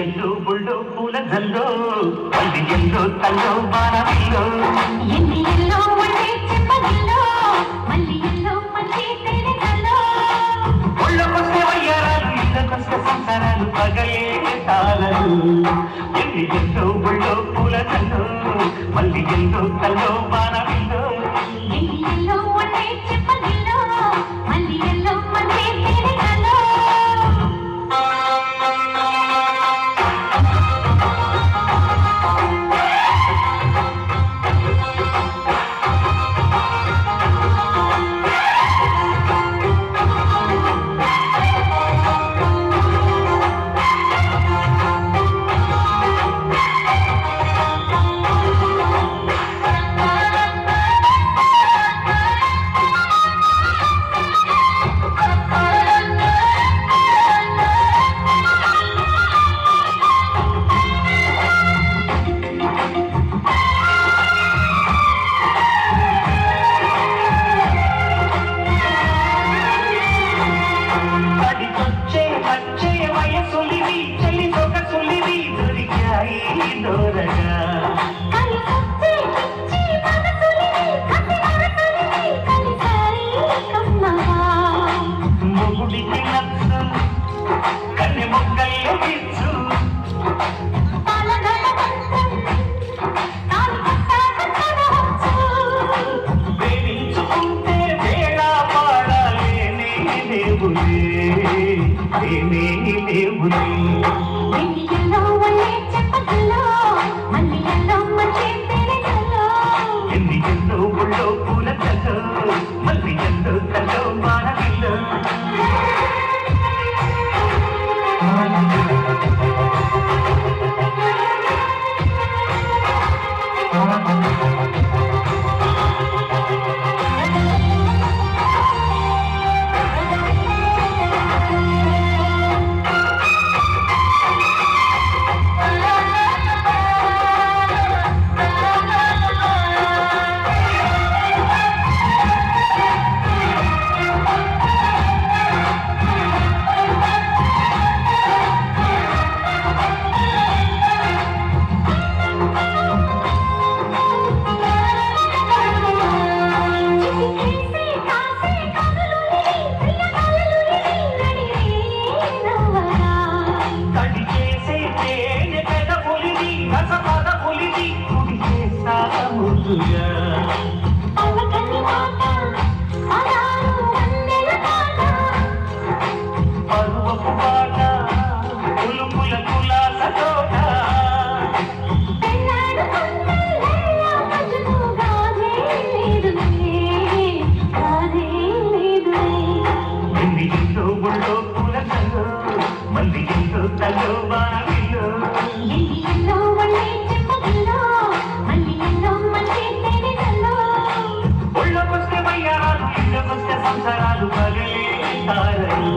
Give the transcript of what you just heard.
Yellow ఒళ్ళో పూల జల్లో ఇది ఎల్లో తల్లో బాణమిల్లో మళ్ళీ చెప్పగిల్లో మళ్ళీ ఎల్లో మళ్ళీ పగయే తాళలు. ఎన్ని పూల మళ్ళీ తల్లో కోరగా మొగుడికి నచ్చు కన్ని మొక్కలు ఇచ్చు వేడించుకుంటే వేళ పాడాలేని దేవులే లేని దేవులే வாழவில்லை పద పులిది కుడికే సాగముదుగా தாரணி